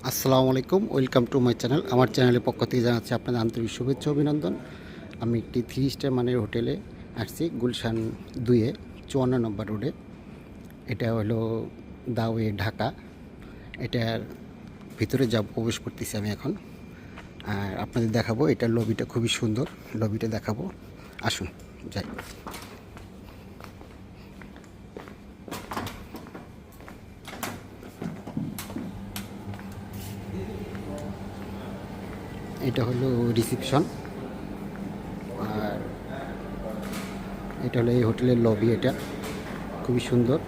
আসসালামু আলাইকুম, welcome to my channel. আমার চ্যানেলের পক্ষ থেকে জানাচ্ছি আপনাদের আন্তরিক শুভেচ্ছা, অভিনন্দন। আমি একটি থ্রি স্টার মানের হোটেলে আসছি, গুলশান দুয়ে চুয়ান্ন নম্বর রোডে। এটা হলো দাওয়ে ঢাকা। এটার ভিতরে যা প্রবেশ করতেছি আমি এখন। আর আপনাদের দেখাবো, এটার লবিটা খুবই সুন্দর। লবিটা দেখাবো। আসুন, যাই। এটা হলো রিসিপশন আর এটা হলো এই হোটেলের লবি এটা। খুবই সুন্দর।